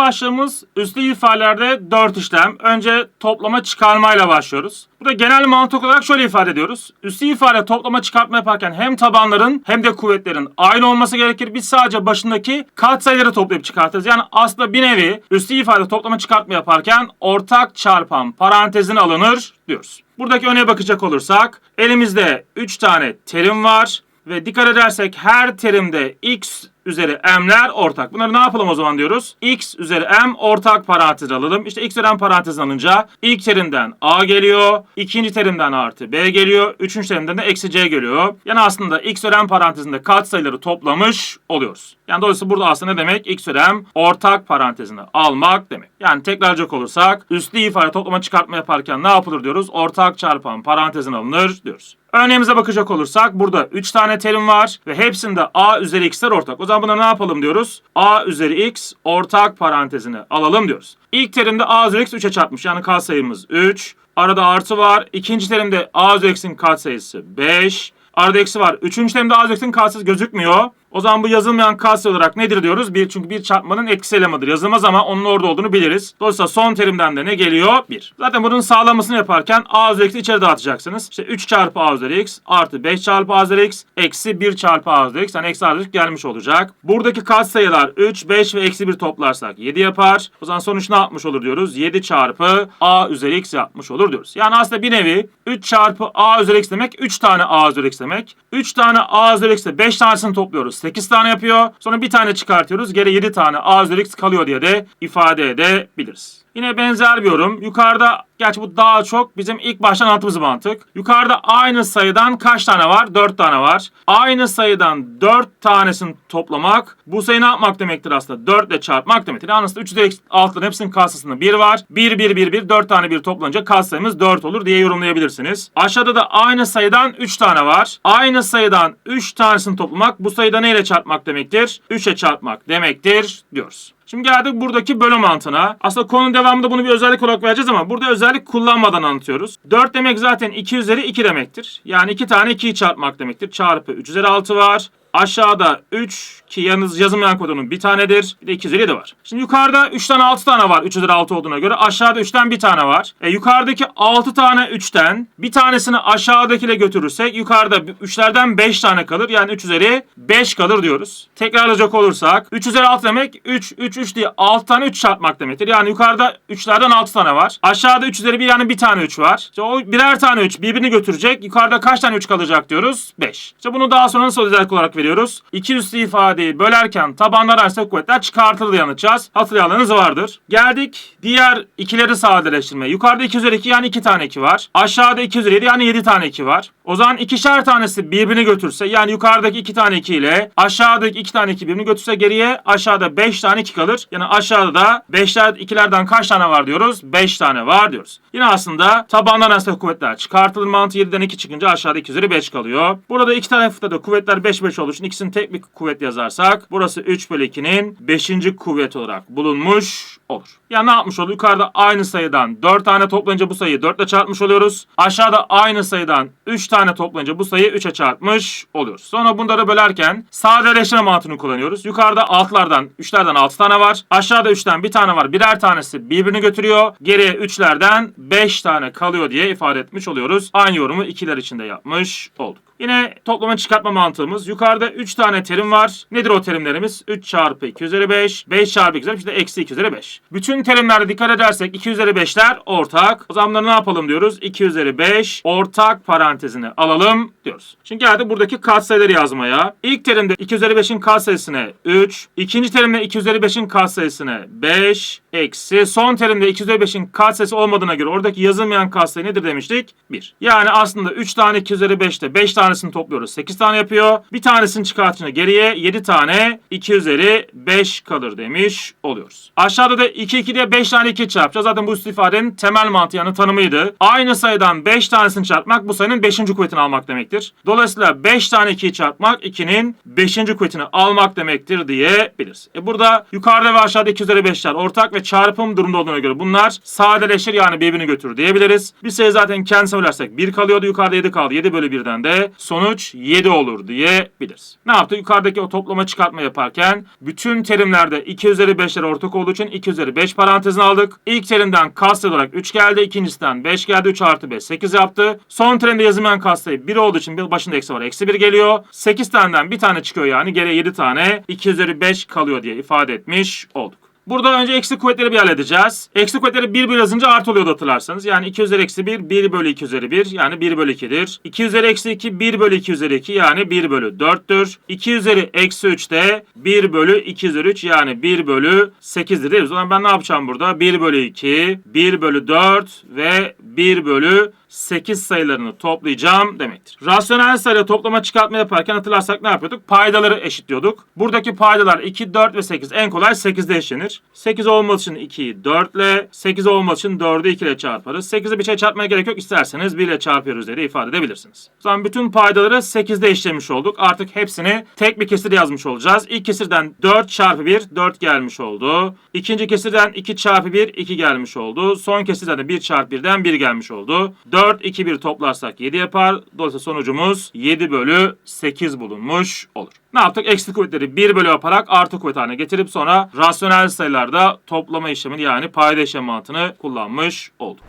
başlığımız üslü ifadelerde 4 işlem. Önce toplama çıkarmayla başlıyoruz. Burada genel mantık olarak şöyle ifade ediyoruz. Üslü ifade toplama çıkartma yaparken hem tabanların hem de kuvvetlerin aynı olması gerekir. Biz sadece başındaki katsayıları toplayıp çıkartırız. Yani aslında bir nevi üslü ifade toplama çıkartma yaparken ortak çarpan parantezin alınır diyoruz. Buradaki örneğe bakacak olursak elimizde 3 tane terim var ve dikkat edersek her terimde x üzeri m'ler ortak. Bunları ne yapalım o zaman diyoruz? x üzeri m ortak parantez alalım. İşte x üzeri m parantez alınca ilk terimden a geliyor, ikinci terimden artı b geliyor, üçüncü terimden de eksi c geliyor. Yani aslında x üzeri m parantezinde katsayıları toplamış oluyoruz. Yani dolayısıyla burada aslında ne demek? x üzeri m ortak parantezine almak demek. Yani tekrarlayacak olursak üslü ifade toplama çıkartma yaparken ne yapılır diyoruz? Ortak çarpan parantezin alınır diyoruz. Örneğimize bakacak olursak burada 3 tane terim var ve hepsinde a üzeri x'ler ortak. O zaman buna ne yapalım diyoruz? a üzeri x ortak parantezine alalım diyoruz. İlk terimde a üzeri x 3'e çarpmış. Yani katsayımız 3. Arada artı var. İkinci terimde a üzeri x'in katsayısı 5. Arada eksi var. Üçüncü terimde a üzeri x'in katsayısı gözükmüyor. O zaman bu yazılmayan katsayı olarak nedir diyoruz? Bir, çünkü bir çarpmanın etkisi elemanıdır. Yazılmaz ama onun orada olduğunu biliriz. Dolayısıyla son terimden de ne geliyor? 1. Zaten bunun sağlamasını yaparken a üzeri x'i içeri dağıtacaksınız. İşte 3 çarpı a üzeri x artı 5 çarpı a üzeri x eksi 1 çarpı a üzeri x. Yani eksi a üzeri x gelmiş olacak. Buradaki katsayılar 3, 5 ve eksi 1 toplarsak 7 yapar. O zaman sonuç ne yapmış olur diyoruz? 7 çarpı a üzeri x yapmış olur diyoruz. Yani aslında bir nevi 3 çarpı a üzeri x demek 3 tane a üzeri x demek. 3 tane a üzeri x de 5 tanesini topluyoruz. 8 tane yapıyor. Sonra bir tane çıkartıyoruz. Geri 7 tane a üzeri x kalıyor diye de ifade edebiliriz. Yine benzer bir yorum. Yukarıda gerçi bu daha çok bizim ilk baştan anlattığımız mantık. Yukarıda aynı sayıdan kaç tane var? 4 tane var. Aynı sayıdan 4 tanesini toplamak bu sayı ne yapmak demektir aslında? 4 ile çarpmak demektir. Yani aslında 3 ile 6'ların hepsinin katsayısında 1 var. 1, 1, 1, 1, 4 tane 1 toplanınca katsayımız 4 olur diye yorumlayabilirsiniz. Aşağıda da aynı sayıdan 3 tane var. Aynı sayıdan 3 tanesini toplamak bu sayıda neyle çarpmak demektir? 3'e çarpmak demektir diyoruz. Şimdi geldik buradaki bölüm mantığına. Aslında konunun devamında bunu bir özellik olarak vereceğiz ama burada özellik kullanmadan anlatıyoruz. 4 demek zaten 2 üzeri 2 demektir. Yani 2 tane 2'yi çarpmak demektir. Çarpı 3 üzeri 6 var. Aşağıda 3 ki yalnız yazılmayan kodunun bir tanedir. Bir de 2 üzeri 7 var. Şimdi yukarıda 3'ten 6 tane var 3 üzeri 6 olduğuna göre. Aşağıda 3'ten bir tane var. E yukarıdaki 6 tane 3'ten bir tanesini aşağıdakiyle götürürsek yukarıda 3'lerden 5 tane kalır. Yani 3 üzeri 5 kalır diyoruz. Tekrarlayacak olursak 3 üzeri 6 demek 3 3 3 diye 6 tane 3 çarpmak demektir. Yani yukarıda 3'lerden 6 tane var. Aşağıda 3 üzeri 1 yani bir tane 3 var. İşte o birer tane 3 birbirini götürecek. Yukarıda kaç tane 3 kalacak diyoruz? 5. İşte bunu daha sonra özellik olarak veriyoruz? İki üslü ifadeyi bölerken tabanlar arasında kuvvetler çıkartılır yanıtacağız. Hatırlayanlarınız vardır. Geldik diğer ikileri sadeleştirmeye. Yukarıda 2 üzeri 2 yani 2 tane 2 var. Aşağıda 2 üzeri 7 yani 7 tane 2 var. O zaman ikişer tanesi birbirini götürse yani yukarıdaki 2 tane 2 ile aşağıdaki 2 tane 2 birbirini götürse geriye aşağıda 5 tane 2 kalır. Yani aşağıda da 5'ler 2'lerden kaç tane var diyoruz? 5 tane var diyoruz. Yine aslında tabanlar arasında kuvvetler çıkartılır mantığı 7'den 2 çıkınca aşağıda 2 üzeri 5 kalıyor. Burada iki tarafta da kuvvetler 5 5 olduğu için ikisini tek bir kuvvet yazarsak burası 3 bölü 2'nin 5. kuvvet olarak bulunmuş olur. Ya ne yapmış oluyor? Yukarıda aynı sayıdan 4 tane toplayınca bu sayıyı 4 ile çarpmış oluyoruz. Aşağıda aynı sayıdan 3 tane toplayınca bu sayıyı 3'e çarpmış oluyoruz. Sonra bunları bölerken sadeleştirme mantığını kullanıyoruz. Yukarıda 6'lardan 3'lerden 6 tane var. Aşağıda 3'ten bir tane var. Birer tanesi birbirini götürüyor. Geriye 3'lerden 5 tane kalıyor diye ifade etmiş oluyoruz. Aynı yorumu ikiler içinde yapmış olduk. Yine toplama çıkartma mantığımız. Yukarıda 3 tane terim var. Nedir o terimlerimiz? 3 çarpı 2 üzeri 5, 5 çarpı 2 üzeri 5, işte eksi 2 üzeri 5. Bütün terimlerde dikkat edersek 2 üzeri 5'ler ortak. O zaman ne yapalım diyoruz? 2 üzeri 5 ortak parantezine alalım diyoruz. Şimdi geldi buradaki katsayıları yazmaya. İlk terimde 2 üzeri 5'in katsayısına 3. İkinci terimde 2 üzeri 5'in katsayısına 5. Eksi son terimde 2 üzeri 5'in katsayısı olmadığına göre oradaki yazılmayan katsayı nedir demiştik? 1. Yani aslında 3 tane 2 üzeri 5'te 5 tanesini topluyoruz. 8 tane yapıyor. Bir tanesini çıkartınca geriye 7 tane 2 üzeri 5 kalır demiş oluyoruz. Aşağıda da 2 2 diye 5 tane 2 çarpacağız. Zaten bu üstü ifadenin temel mantığı yani tanımıydı. Aynı sayıdan 5 tanesini çarpmak bu sayının 5. kuvvetini almak demektir. Dolayısıyla 5 tane 2'yi çarpmak 2'nin 5. kuvvetini almak demektir diyebiliriz. E burada yukarıda ve aşağıda 2 üzeri 5'ler ortak ve çarpım durumda olduğuna göre bunlar sadeleşir yani birbirini götürür diyebiliriz. Bir sayı zaten kendisine bölersek 1 kalıyordu yukarıda 7 kaldı. 7 bölü 1'den de sonuç 7 olur diyebiliriz. Ne yaptı? Yukarıdaki o toplama çıkartma yaparken bütün terimlerde 2 üzeri 5'ler ortak olduğu için 2 üzeri 5 parantezini aldık. İlk terimden kast olarak 3 geldi. ikincisinden 5 geldi. 3 artı 5 8 yaptı. Son terimde yazılmayan kastayı 1 olduğu için bir başında eksi var. Eksi 1 geliyor. 8 taneden bir tane çıkıyor yani. Geriye 7 tane 2 üzeri 5 kalıyor diye ifade etmiş olduk. Burada önce eksi kuvvetleri bir halledeceğiz. Eksi kuvvetleri 1 1 yazınca artı oluyordu hatırlarsanız. Yani 2 üzeri eksi 1, 1 bölü 2 üzeri 1 yani 1 bölü 2'dir. 2 üzeri eksi 2, 1 bölü 2 üzeri 2 yani 1 bölü 4'tür. 2 üzeri eksi 3 de 1 bölü 2 üzeri 3 yani 1 bölü 8'dir değil mi? O zaman ben ne yapacağım burada? 1 bölü 2, 1 bölü 4 ve 1 bölü 8 sayılarını toplayacağım demektir. Rasyonel sayıyla toplama çıkartma yaparken hatırlarsak ne yapıyorduk? Paydaları eşitliyorduk. Buradaki paydalar 2, 4 ve 8. En kolay 8'de eşlenir. 8 olması için 2'yi 4 ile, 8 olması için 4'ü 2 ile çarparız. 8'i bir şey çarpmaya gerek yok. İsterseniz 1 ile çarpıyoruz diye de ifade edebilirsiniz. O zaman bütün paydaları 8'de eşlemiş olduk. Artık hepsini tek bir kesir yazmış olacağız. İlk kesirden 4 çarpı 1, 4 gelmiş oldu. İkinci kesirden 2 çarpı 1, 2 gelmiş oldu. Son kesirden de 1 çarpı 1'den 1 gelmiş oldu. 4, 2, 1 toplarsak 7 yapar. Dolayısıyla sonucumuz 7 bölü 8 bulunmuş olur. Ne yaptık? Eksi kuvvetleri 1 bölü yaparak artı kuvvet haline getirip sonra rasyonel sayılarda toplama işlemini yani payda işlem mantığını kullanmış olduk.